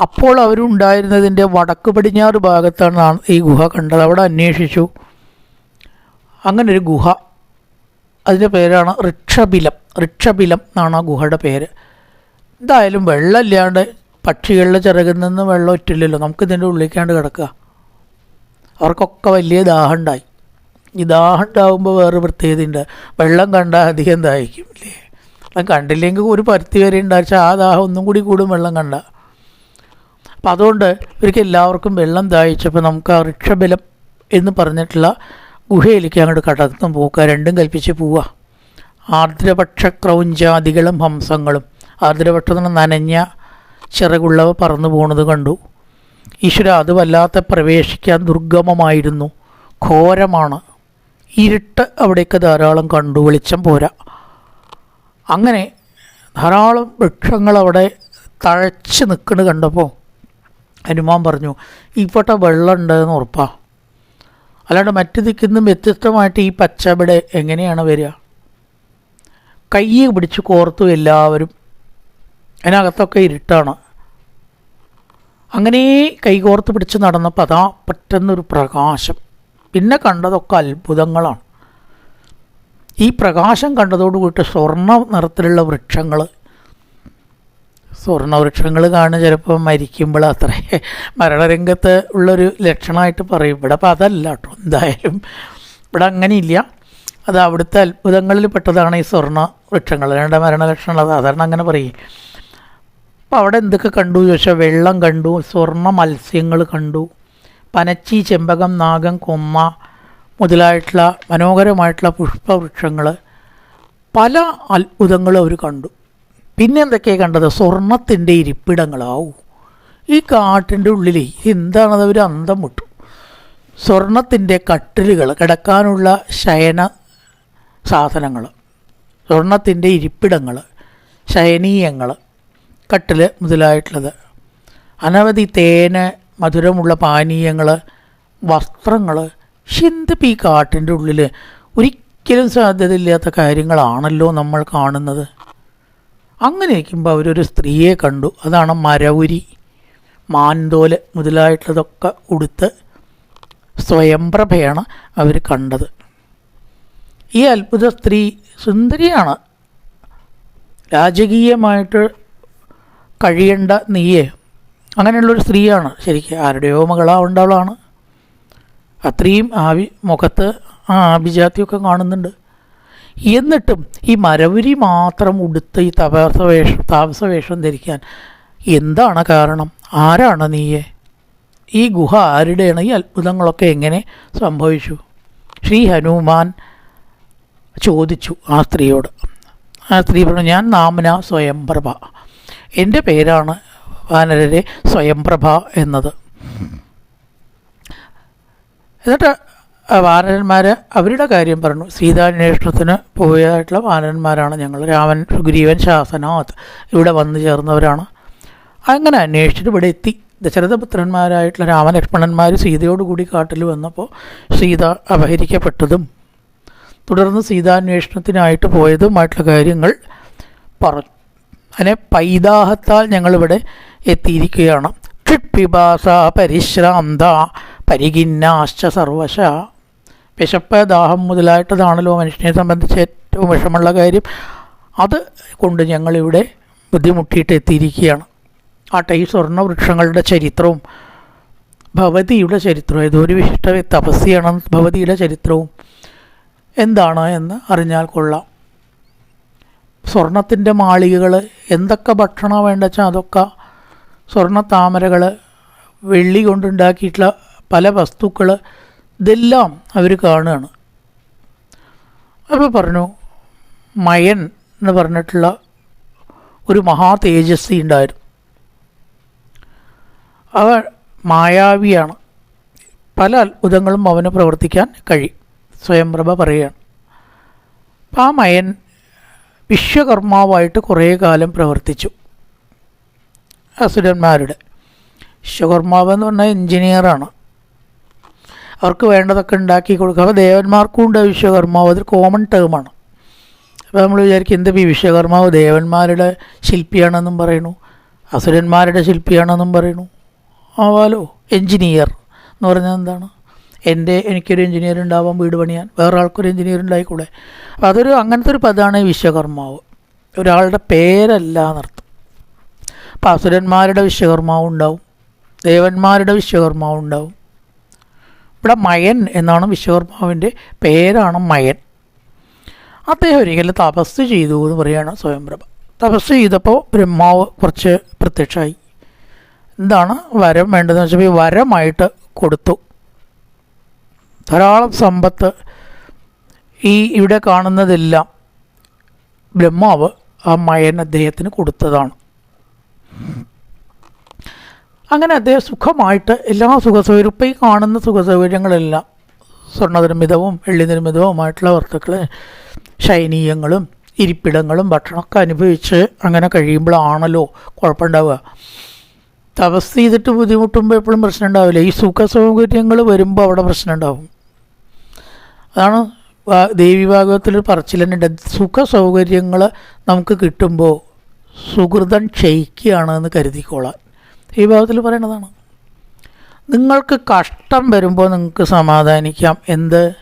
അപ്പോൾ അവരുണ്ടായിരുന്നതിന്റെ വടക്ക് പടിഞ്ഞാറ് ഭാഗത്താണ് ഈ ഗുഹ കണ്ടത്. അവിടെ അന്വേഷിച്ചു. അങ്ങനൊരു ഗുഹ. അതിന്റെ പേരാണ് ഋക്ഷബിലം ഋക്ഷബിലം എന്നാണ് ആ ഗുഹയുടെ പേര്. എന്തായാലും വെള്ളമില്ലാണ്ട് പക്ഷികളുടെ ചിറകിൽ നിന്ന് വെള്ളം ഒറ്റില്ലല്ലോ. നമുക്ക് ഇതിന്റെ ഉള്ളിലേക്കാണ്ട് കിടക്കുക. അവർക്കൊക്കെ വലിയ ദാഹമുണ്ടായി. ഈ ദാഹം ഉണ്ടാകുമ്പോൾ വേറെ പ്രത്യേകതയുണ്ട്. വെള്ളം കണ്ടാൽ അധികം ദാഹിക്കും അല്ലേ അത് കണ്ടില്ലെങ്കിൽ ഒരു പരുത്തി വരെ ഉണ്ടാച്ച ആ ദാഹം ഒന്നും കൂടി കൂടും വെള്ളം കണ്ട. അപ്പം അതുകൊണ്ട് ഇവർക്ക് എല്ലാവർക്കും വെള്ളം ദാഹിച്ചപ്പോൾ നമുക്ക് ആ വൃക്ഷബലം എന്ന് പറഞ്ഞിട്ടുള്ള ഗുഹയിലേക്ക് അങ്ങോട്ട് കടന്നു പോക്ക രണ്ടും കൽപ്പിച്ച് പോവുക. ആർദ്രപക്ഷ ക്രൗഞ്ചാദികളും ഹംസങ്ങളും. ആർദ്രപക്ഷം എന്ന് നനഞ്ഞ ചിറകുള്ളവ പറന്നു പോകുന്നത് കണ്ടു. ഈശ്വര അത് വല്ലാത്ത പ്രവേശിക്കാൻ ദുർഗമമായിരുന്നു. ഘോരമാണ്. ഇരുട്ട് അവിടേക്ക് ധാരാളം കണ്ടു. വെളിച്ചം പോരാ. അങ്ങനെ ധാരാളം വൃക്ഷങ്ങൾ അവിടെ തഴച്ച് നിൽക്കുന്നത് കണ്ടപ്പോൾ ഹനുമാൻ പറഞ്ഞു ഇവിടെ വെള്ളം ഉണ്ടെന്ന് ഉറപ്പാ. അല്ലാണ്ട് മറ്റു ദിക്കുന്നും വ്യത്യസ്തമായിട്ട് ഈ പച്ചവിടെ എങ്ങനെയാണ് വരിക? കൈ പിടിച്ച് കോർത്തു എല്ലാവരും അതിനകത്തൊക്കെ ഇരുട്ടാണ്. അങ്ങനെ കൈ കൈകോർത്ത് പിടിച്ച് നടന്നപ്പോൾ അതാ പെട്ടെന്നൊരു പ്രകാശം. പിന്നെ കണ്ടതൊക്കെ അത്ഭുതങ്ങളാണ്. ഈ പ്രകാശം കണ്ടതോടുകൂടി സ്വർണ നിറത്തിലുള്ള വൃക്ഷങ്ങൾ സ്വർണ വൃക്ഷങ്ങൾ കാണും ചിലപ്പോൾ മരിക്കുമ്പോൾ അത്ര മരണരംഗത്ത് ഉള്ളൊരു ലക്ഷണമായിട്ട് പറയും. ഇവിടെ അപ്പോൾ അതല്ല കേട്ടോ എന്തായാലും. ഇവിടെ അങ്ങനെയില്ല. അത് അവിടുത്തെ അത്ഭുതങ്ങളിൽ പെട്ടതാണ് ഈ സ്വർണ വൃക്ഷങ്ങൾ. രണ്ട് മരണലക്ഷണങ്ങൾ സാധാരണ അങ്ങനെ പറയും. അപ്പോൾ അവിടെ എന്തൊക്കെ കണ്ടു ചോദിച്ചാൽ വെള്ളം കണ്ടു സ്വർണ മത്സ്യങ്ങൾ കണ്ടു പനച്ചി ചെമ്പകം നാഗം കൊമ്മ മുതലായിട്ടുള്ള മനോഹരമായിട്ടുള്ള പുഷ്പവൃക്ഷങ്ങൾ പല അത്ഭുതങ്ങളും അവർ കണ്ടു. പിന്നെ എന്തൊക്കെയാണ് കണ്ടത്? സ്വർണത്തിന്റെ ഇരിപ്പിടങ്ങളാവും. ഈ കാട്ടിന്റെ ഉള്ളിൽ എന്താണത് അവർ അന്തം വിട്ടു. സ്വർണത്തിന്റെ കട്ടിലുകൾ കിടക്കാനുള്ള ശയന സാധനങ്ങൾ സ്വർണത്തിന്റെ ഇരിപ്പിടങ്ങൾ ശയനീയങ്ങൾ കട്ടിൽ മുതലായിട്ടുള്ളത്. അനവധി തേന മധുരമുള്ള പാനീയങ്ങൾ വസ്ത്രങ്ങൾ എന്തിപ്പോൾ ഈ കാട്ടിന്റെ ഉള്ളിൽ ഒരിക്കലും സാധ്യതയില്ലാത്ത കാര്യങ്ങളാണല്ലോ നമ്മൾ കാണുന്നത്. അങ്ങനെ ഇരിക്കുമ്പോൾ അവരൊരു സ്ത്രീയെ കണ്ടു. അതാണ് മരവുരി. മാൻതോൽ മുതലായിട്ടുള്ളതൊക്കെ ഉടുത്ത് സ്വയംപ്രഭയാണ് അവർ കണ്ടത്. ഈ അത്ഭുത സ്ത്രീ സുന്ദരിയാണ്. രാജകീയമായിട്ട് കഴിയേണ്ട നീയെ. അങ്ങനെയുള്ളൊരു സ്ത്രീയാണ്. ശരിക്കും ആരുടെയോ മകളാവേണ്ടവളാണ് അത്രയും ആവി മുഖത്ത് ആ ആഭിജാത്യമൊക്കെ കാണുന്നുണ്ട്. എന്നിട്ടും ഈ മരവുരി മാത്രം ഉടുത്ത് ഈ തപസവേഷം താമസവേഷം ധരിക്കാൻ എന്താണ് കാരണം? ആരാണ് നീയെ? ഈ ഗുഹ ആരുടെയാണ്? ഈ അത്ഭുതങ്ങളൊക്കെ എങ്ങനെ സംഭവിച്ചു? ശ്രീ ഹനുമാൻ ചോദിച്ചു ആ സ്ത്രീയോട്. ആ സ്ത്രീ പറഞ്ഞു ഞാൻ നാമന സ്വയംപ്രഭ. എന്റെ പേരാണ് വാനരരെ സ്വയംപ്രഭ എന്നത്. എന്നിട്ട് വാനരന്മാർ അവരുടെ കാര്യം പറഞ്ഞു. സീതാന്വേഷണത്തിന് പോയതായിട്ടുള്ള വാനരന്മാരാണ് ഞങ്ങൾ. രാമൻ സുഗ്രീവൻ ശാസനാഥ് ഇവിടെ വന്നു ചേർന്നവരാണ്. അങ്ങനെ അന്വേഷിച്ചിട്ട് ഇവിടെ എത്തി. ദശരഥപുത്രന്മാരായിട്ടുള്ള രാമലക്ഷ്മണന്മാർ സീതയോടുകൂടി കാട്ടിൽ വന്നപ്പോൾ സീത അപഹരിക്കപ്പെട്ടതും തുടർന്ന് സീതാന്വേഷണത്തിനായിട്ട് പോയതുമായിട്ടുള്ള കാര്യങ്ങൾ പറഞ്ഞു അതിനെ പൈതാഹത്താൽ ഞങ്ങളിവിടെ എത്തിയിരിക്കുകയാണ്. ക്ഷിപ്പിഭാസ പരിശ്രാന്ത പരികിന്നാശ്ച സർവശ. വിശപ്പ് ദാഹം മുതലായിട്ടതാണല്ലോ മനുഷ്യനെ സംബന്ധിച്ച് ഏറ്റവും വിഷമുള്ള കാര്യം. അത് കൊണ്ട് ഞങ്ങളിവിടെ ബുദ്ധിമുട്ടിയിട്ട് എത്തിയിരിക്കുകയാണ്. ആ ഈ സ്വർണ വൃക്ഷങ്ങളുടെ ചരിത്രവും ഭവതിയുടെ ചരിത്രവും ഏതോ ഒരു വിശിഷ്ട തപസ്യാണ് ഭവതിയുടെ ചരിത്രവും എന്താണ് എന്ന് അറിഞ്ഞാൽ കൊള്ളാം. സ്വർണത്തിന്റെ മാളികകൾ എന്തൊക്കെ ഭക്ഷണം വേണ്ട വെച്ചാൽ അതൊക്കെ സ്വർണ താമരകൾ വെള്ളി കൊണ്ടുണ്ടാക്കിയിട്ടുള്ള പല വസ്തുക്കൾ ഇതെല്ലാം അവർ കാണുകയാണ്. അപ്പോൾ പറഞ്ഞു മയൻ എന്ന് പറഞ്ഞിട്ടുള്ള ഒരു മഹാ തേജസ്വി ഉണ്ടായിരുന്നു. അവൻ മായാവിയാണ്. പല അത്ഭുതങ്ങളും അവന് പ്രവർത്തിക്കാൻ കഴിയും. സ്വയംപ്രഭ പറയുകയാണ്. അപ്പം ആ മയൻ വിശ്വകർമാവായിട്ട് കുറേ കാലം പ്രവർത്തിച്ചു. അസുരന്മാരുടെ. വിശ്വകർമാവ് എന്ന് പറഞ്ഞാൽ എഞ്ചിനീയറാണ്. അവർക്ക് വേണ്ടതൊക്കെ ഉണ്ടാക്കി കൊടുക്കുക. അപ്പോൾ ദേവന്മാർക്കും ഉണ്ട് വിശ്വകർമാവ്. അതൊരു കോമൺ ടേമാണ് അപ്പോൾ നമ്മൾ വിചാരിക്കും എന്ത് ഈ വിശ്വകർമാവ് ദേവന്മാരുടെ ശില്പിയാണെന്നും പറയണു അസുരന്മാരുടെ ശില്പിയാണെന്നും പറയണു ആവാലോ? എഞ്ചിനീയർ എന്ന് പറഞ്ഞാൽ എന്താണ്? എന്റെ എനിക്കൊരു എഞ്ചിനീയർ ഉണ്ടാവാം വീട് പണിയാൻ. വേറെ ആൾക്കൊരു എഞ്ചിനീയർ ഉണ്ടായിക്കൂടെ? അപ്പം അതൊരു അങ്ങനത്തെ ഒരു പദമാണ് വിശ്വകർമാവ്. ഒരാളുടെ പേരല്ല എന്നർത്ഥം. അപ്പം അസുരന്മാരുടെ വിശ്വകർമാവ് ഉണ്ടാവും. ദേവന്മാരുടെ വിശ്വകർമാവ് ഉണ്ടാവും. ഇവിടെ മയൻ എന്നാണ് വിശ്വകർമാവിന്റെ പേരാണ് മയൻ. അദ്ദേഹം ഒരിക്കലും തപസ് ചെയ്തു എന്ന് പറയുകയാണ് സ്വയംപ്രഭ. തപസ് ചെയ്തപ്പോൾ ബ്രഹ്മാവ് കുറച്ച് പ്രത്യക്ഷമായി. എന്താണ് വരം വേണ്ടതെന്ന് വെച്ചപ്പോൾ ഈ വരമായിട്ട് കൊടുത്തു. ധാരാളം സമ്പത്ത് ഈ ഇവിടെ കാണുന്നതെല്ലാം ബ്രഹ്മാവ് ആ മയൻ അദ്ദേഹത്തിന് കൊടുത്തതാണ്. അങ്ങനെ അദ്ദേഹം സുഖമായിട്ട് എല്ലാ സുഖസൗകര്യം ഈ കാണുന്ന സുഖസൗകര്യങ്ങളെല്ലാം സ്വർണനിർമ്മിതവും വെള്ളി നിർമ്മിതവുമായിട്ടുള്ള വസ്തുക്കൾ ശൈനീയങ്ങളും ഇരിപ്പിടങ്ങളും ഭക്ഷണമൊക്കെ അനുഭവിച്ച് അങ്ങനെ കഴിയുമ്പോഴാണല്ലോ കുഴപ്പമുണ്ടാവുക. തപസ് ചെയ്തിട്ട് ബുദ്ധിമുട്ടുമ്പോൾ എപ്പോഴും പ്രശ്നം ഉണ്ടാവില്ല ഈ സുഖ സൗകര്യങ്ങൾ വരുമ്പോൾ അവിടെ പ്രശ്നം ഉണ്ടാവും അതാണ് ദേവി ഭാഗവത്തിൽ പറച്ചിലുണ്ട് സുഖ സൗകര്യങ്ങൾ നമുക്ക് കിട്ടുമ്പോൾ സുഹൃതം ക്ഷയിക്കുകയാണെന്ന് കരുതിക്കോളാൻ. ഈ ഭാഗത്തിൽ പറയണതാണ്. നിങ്ങൾക്ക് കഷ്ടം വരുമ്പോൾ നിങ്ങൾക്ക് സമാധാനിക്കാം. എന്ത്?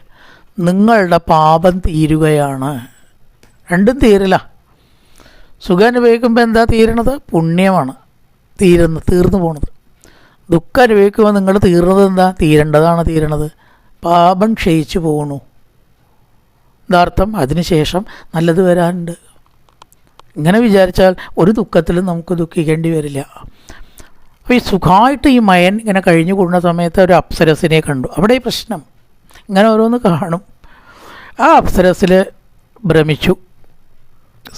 നിങ്ങളുടെ പാപം തീരുകയാണ്. രണ്ടും തീരില്ല. സുഖം അനുഭവിക്കുമ്പോൾ എന്താ തീരണത്? പുണ്യമാണ്. തീരുന്ന തീർന്നു പോണത്. ദുഃഖം അനുഭവിക്കുമ്പോൾ നിങ്ങൾ തീർന്നത് എന്താ? തീരേണ്ടതാണ് തീരണത്. പാപം ക്ഷയിച്ചു പോകണു യഥാർത്ഥം അതിനുശേഷം നല്ലത് വരാനുണ്ട് ഇങ്ങനെ വിചാരിച്ചാൽ ഒരു ദുഃഖത്തിലും നമുക്ക് ദുഃഖിക്കേണ്ടി വരില്ല. അപ്പോൾ ഈ സുഖമായിട്ട് ഈ മയൻ ഇങ്ങനെ കഴിഞ്ഞു കൂടുന്ന സമയത്ത് ഒരു അപ്സരസിനെ കണ്ടു. അവിടെ ഈ പ്രശ്നം. ഇങ്ങനെ ഓരോന്ന് കാണും. ആ അപ്സരസിൽ ഭ്രമിച്ചു.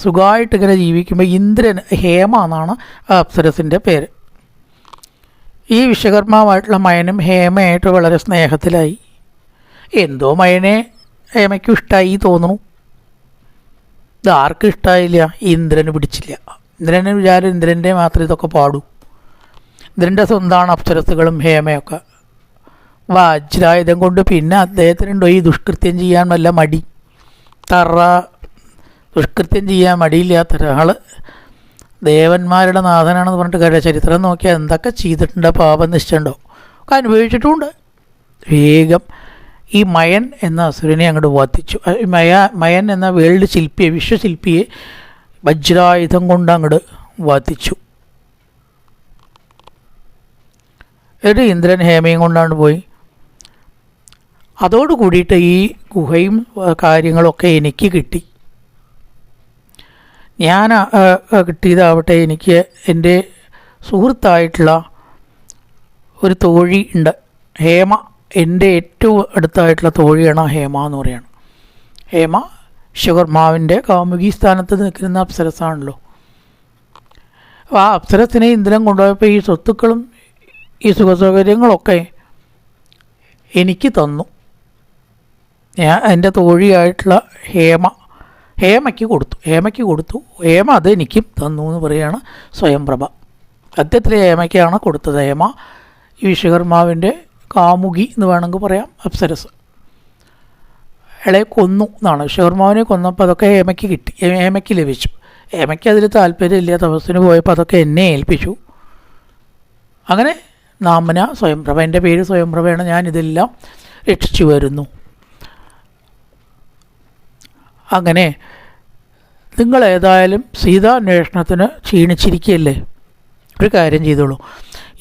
സുഖമായിട്ട് ഇങ്ങനെ ജീവിക്കുമ്പോൾ ഇന്ദ്രൻ ഹേമ എന്നാണ് ആ അപ്സരസിന്റെ പേര്. ഈ വിശ്വകർമാവായിട്ടുള്ള മയനും ഹേമയായിട്ട് വളരെ സ്നേഹത്തിലായി. എന്തോ മയനെ ഹേമയ്ക്കും ഇഷ്ടമായി തോന്നുന്നു. ഇത് ആർക്കും ഇഷ്ടമായില്ല ഇന്ദ്രന് പിടിച്ചില്ല. ഇന്ദ്രന് വിചാരം ഇന്ദ്രന്റെ മാത്രമേ ഇതൊക്കെ പാടൂ. ഇന്ദ്രന്റെ സ്വന്തമാണ് അപ്സരസുകളും ഹേമയൊക്കെ. വാജ്രായുധം കൊണ്ട് പിന്നെ അദ്ദേഹത്തിനുണ്ടോ ഈ ദുഷ്കൃത്യം ചെയ്യാൻ വല്ല മടി? തറ. ദുഷ്കൃത്യം ചെയ്യാൻ മടിയില്ലാത്ത ഒരാൾ. ദേവന്മാരുടെ നാഥനാണെന്ന് പറഞ്ഞിട്ട് കാര്യം ചരിത്രം നോക്കിയാൽ എന്തൊക്കെ ചെയ്തിട്ടുണ്ട് പാപം നിശ്ചയുണ്ടോ? ഒക്കെ അനുഭവിച്ചിട്ടുമുണ്ട് വേഗം. ഈ മയൻ എന്ന അസുരനെ അങ്ങോട്ട് വധിച്ചു. മയ മയൻ എന്ന വേൾഡ് ശില്പിയെ വിശ്വശില്പിയെ വജ്രായുധം കൊണ്ട് അങ്ങോട്ട് വധിച്ചു. എന്നിട്ട് ഇന്ദ്രൻ ഹേമയും കൊണ്ടാണ് പോയി. അതോട് കൂടിയിട്ട് ഈ ഗുഹയും കാര്യങ്ങളൊക്കെ എനിക്ക് കിട്ടി. ഞാൻ കിട്ടിയതാവട്ടെ എനിക്ക് എന്റെ സുഹൃത്തായിട്ടുള്ള ഒരു തോഴി ഉണ്ട്. ഹേമ എന്റെ ഏറ്റവും അടുത്തായിട്ടുള്ള തോഴിയാണ് ഹേമ എന്ന് പറയുന്നത് ഹേമ ശിവർമാവിന്റെ കാമുകി സ്ഥാനത്ത് നിൽക്കുന്ന അപ്സരസാണല്ലോ. അപ്പോൾ ആ അപ്സരസിനെ ഇന്ദ്രൻ കൊണ്ടുപോയപ്പോൾ ഈ സ്വത്തുക്കളും ഈ സുഖസൗകര്യങ്ങളൊക്കെ എനിക്ക് തന്നു. ഞാൻ എന്റെ തോഴിയായിട്ടുള്ള ഹേമ ഹേമയ്ക്ക് കൊടുത്തു. ഹേമയ്ക്ക് കൊടുത്തു. ഹേമ അത് എനിക്കും തന്നു എന്ന് പറയുകയാണ് സ്വയംപ്രഭ. സത്യത്തിൽ ഹേമയ്ക്കാണ് കൊടുത്തത് ഹേമ. ഈ വിശ്വകർമാവിന്റെ കാമുകി എന്ന് വേണമെങ്കിൽ പറയാം അപ്സരസ്. ഇളയെ കൊന്നു എന്നാണ്. വിശ്വകർമാവിനെ കൊന്നപ്പോൾ അതൊക്കെ ഹേമയ്ക്ക് കിട്ടി. ഹേമയ്ക്ക് ലഭിച്ചു. ഹേമയ്ക്ക് അതിൽ താല്പര്യമില്ല തപസ്സിന് പോയപ്പോൾ അതൊക്കെ എന്നെ ഏൽപ്പിച്ചു. അങ്ങനെ നാമന സ്വയംപ്രഭ. എന്റെ പേര് സ്വയംപ്രഭയാണ്. ഞാൻ ഇതെല്ലാം രക്ഷിച്ചു വരുന്നു. അങ്ങനെ നിങ്ങൾ ഏതായാലും സീതാന്വേഷണത്തിന് ക്ഷീണിച്ചിരിക്കുകയല്ലേ ഒരു കാര്യം ചെയ്തോളൂ.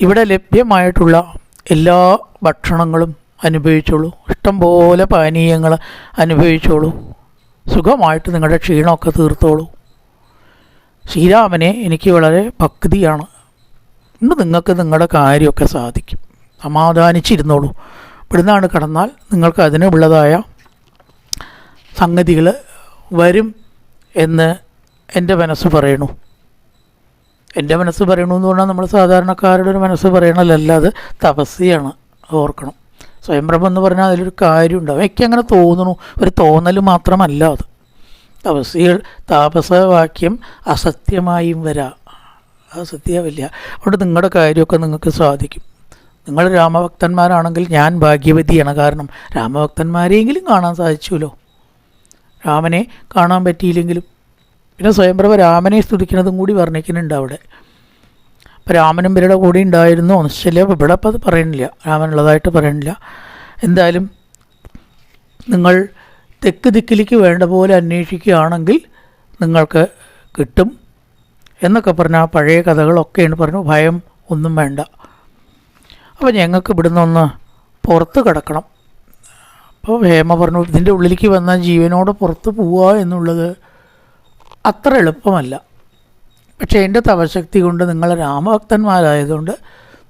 ഇവിടെ ലഭ്യമായിട്ടുള്ള എല്ലാ ഭക്ഷണങ്ങളും അനുഭവിച്ചോളൂ. ഇഷ്ടംപോലെ പാനീയങ്ങൾ അനുഭവിച്ചോളൂ. സുഖമായിട്ട് നിങ്ങളുടെ ക്ഷീണമൊക്കെ തീർത്തോളൂ. ശ്രീരാമനെ എനിക്ക് വളരെ ഭക്തിയാണ്. ഇന്ന് നിങ്ങൾക്ക് നിങ്ങളുടെ കാര്യമൊക്കെ സാധിക്കും. സമാധാനിച്ചിരുന്നോളൂ. ഇവിടുന്നാണ് കടന്നാൽ നിങ്ങൾക്ക് അതിനുള്ളതായ സംഗതികൾ വരും എന്ന് എന്റെ മനസ്സ് പറയണു. എന്റെ മനസ്സ് പറയണു എന്ന് പറഞ്ഞാൽ നമ്മൾ സാധാരണക്കാരുടെ ഒരു മനസ്സ് പറയണതല്ല അത് തപസ്യാണ് ഓർക്കണം. സ്വയംഭ്രമം എന്ന് പറഞ്ഞാൽ അതിലൊരു കാര്യമുണ്ട്. എനിക്ക് അങ്ങനെ തോന്നുന്നു. ഒരു തോന്നൽ മാത്രമല്ല അത്. തപസ്സികൾ താപസവാക്യം അസത്യമായും വരാം. അസത്യമില്ല അവിടെ നിങ്ങളുടെ കാര്യമൊക്കെ നിങ്ങൾക്ക് സാധിക്കും. നിങ്ങൾ രാമഭക്തന്മാരാണെങ്കിൽ ഞാൻ ഭാഗ്യവതിയാണ്. കാരണം രാമഭക്തന്മാരെയെങ്കിലും കാണാൻ സാധിച്ചുല്ലോ രാമനെ കാണാൻ പറ്റിയില്ലെങ്കിലും. പിന്നെ സ്വയംപ്രഭ രാമനെ സ്തുതിക്കുന്നതും കൂടി വർണിക്കുന്നുണ്ട് അവിടെ. അപ്പോൾ രാമനും ഇവരുടെ കൂടെ ഉണ്ടായിരുന്നു? നിശ്ചല ഇവിടെ അപ്പോൾ അത് പറയണില്ല. രാമനുള്ളതായിട്ട് പറയണില്ല. എന്തായാലും നിങ്ങൾ തെക്ക് ദിക്കിലേക്ക് വേണ്ട പോലെ അന്വേഷിക്കുകയാണെങ്കിൽ നിങ്ങൾക്ക് കിട്ടും. എന്നൊക്കെ പറഞ്ഞ ആ പഴയ കഥകളൊക്കെയാണ് പറഞ്ഞു ഭയം ഒന്നും വേണ്ട. അപ്പോൾ ഞങ്ങൾക്ക് ഇവിടുന്ന് ഒന്ന് പുറത്ത് കിടക്കണം. അപ്പോൾ ഹേമ പറഞ്ഞു ഇതിന്റെ ഉള്ളിലേക്ക് വന്നാൽ ജീവനോട് പുറത്ത് പോവുക എന്നുള്ളത് അത്ര എളുപ്പമല്ല. പക്ഷേ എന്റെ തവശക്തി കൊണ്ട് നിങ്ങൾ രാമഭക്തന്മാരായതുകൊണ്ട്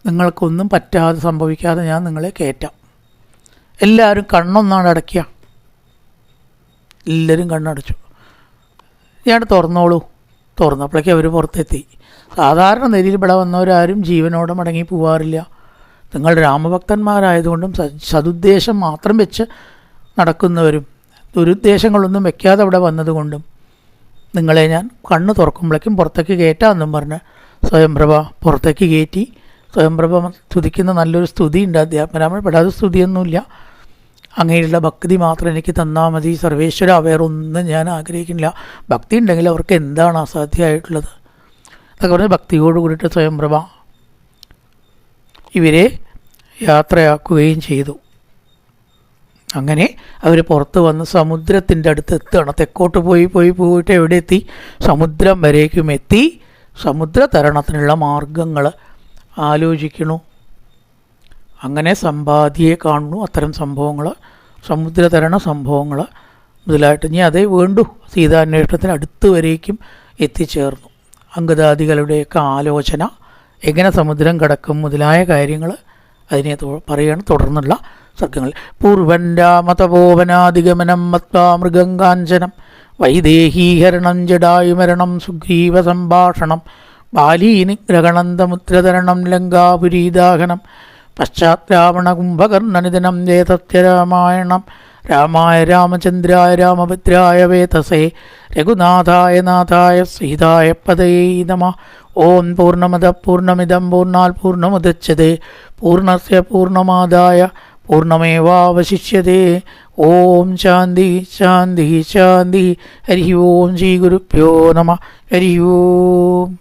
നിങ്ങൾക്കൊന്നും പറ്റാതെ സംഭവിക്കാതെ ഞാൻ നിങ്ങളെ കയറ്റാം എല്ലാവരും കണ്ണൊന്നാണ് അടയ്ക്കുക. എല്ലാവരും കണ്ണടച്ചു. ഞാൻ തുറന്നോളൂ. തുറന്നപ്പോഴേക്കും അവർ പുറത്തെത്തി. സാധാരണ നിലയിൽ ഇവിടെ വന്നവരാരും ജീവനോടെ മടങ്ങി പോവാറില്ല. നിങ്ങൾ രാമഭക്തന്മാരായതുകൊണ്ടും സതുദ്ദേശം മാത്രം വെച്ച് നടക്കുന്നവരും ദുരുദ്ദേശങ്ങളൊന്നും വെക്കാതെ അവിടെ വന്നതുകൊണ്ടും നിങ്ങളെ ഞാൻ കണ്ണ് തുറക്കുമ്പോഴേക്കും പുറത്തേക്ക് കയറ്റാമെന്നും പറഞ്ഞ് സ്വയംപ്രഭ പുറത്തേക്ക് കയറ്റി സ്വയംപ്രഭ സ്തുതിക്കുന്ന നല്ലൊരു സ്തുതി ഉണ്ട് അധ്യാപനരാമൻ പെടാതെ സ്തുതിയൊന്നുമില്ല. അങ്ങനെയുള്ള ഭക്തി മാത്രം എനിക്ക് തന്നാൽ മതി. സർവേശ്വര വേറെ ഒന്നും ഞാൻ ആഗ്രഹിക്കുന്നില്ല. ഭക്തി ഉണ്ടെങ്കിൽ അവർക്ക് എന്താണ് അസാധ്യമായിട്ടുള്ളത്? അതൊക്കെ പറഞ്ഞ് ഭക്തിയോട് കൂടിയിട്ട് സ്വയംപ്രഭ ഇവരെ യാത്രയാക്കുകയും ചെയ്തു. അങ്ങനെ അവർ പുറത്ത് വന്ന് സമുദ്രത്തിന്റെ അടുത്ത് എത്തുകയാണ്. തെക്കോട്ട് പോയി പോയി പോയിട്ട് എവിടെ എത്തി? സമുദ്രം വരേക്കും എത്തി. സമുദ്ര തരണത്തിനുള്ള മാർഗങ്ങൾ ആലോചിക്കണു അങ്ങനെ സമ്പാദ്യയെ കാണുന്നു. അത്തരം സംഭവങ്ങൾ സമുദ്രതരണ സംഭവങ്ങൾ മുതലായിട്ട് ഇനി അതേ വേണ്ടു. സീതാന്വേഷണത്തിന് അടുത്ത് വരേക്കും എത്തിച്ചേർന്നു. അങ്കദാദികളുടെയൊക്കെ ആലോചന എങ്ങനെ സമുദ്രം കടക്കും മുതലായ കാര്യങ്ങൾ അതിനെ പറയുകയാണ് തുടർന്നുള്ള സർഗങ്ങൾ പൂർവൻ രാമതപോവനാധിഗമനം മത്വാ മൃഗങ്കാഞ്ചനം വൈദേഹീഹരണം ജഡായുമരണം സുഗ്രീവ സംഭാഷണം ബാലീനിഗ്രഹണന്തമുദ്രതരണം ലങ്കാപുരീദാഹനം പശ്ചാത് രാവണ കുംഭകർണനിധനം വേതത്യരാമായണം രാമായ രാമചന്ദ്രായ രാമഭദ്രായ വേതസേ. രഘുനാഥായ നാഥായ സീതായ പതയേ നമ. ഓം പൂർണമത പൂർണമിതം പൂർണാൽ പൂർണമുദച്ഛത് പൂർണസ്യ പൂർണമാദായ പൂർണമേവാവശിഷ്യതേ ഓം ശാന്തി ശാന്തി ശാന്തി. ഹരി ഓം ശ്രീ ഗുരുഭ്യോ നമ. ഹരി ഓം.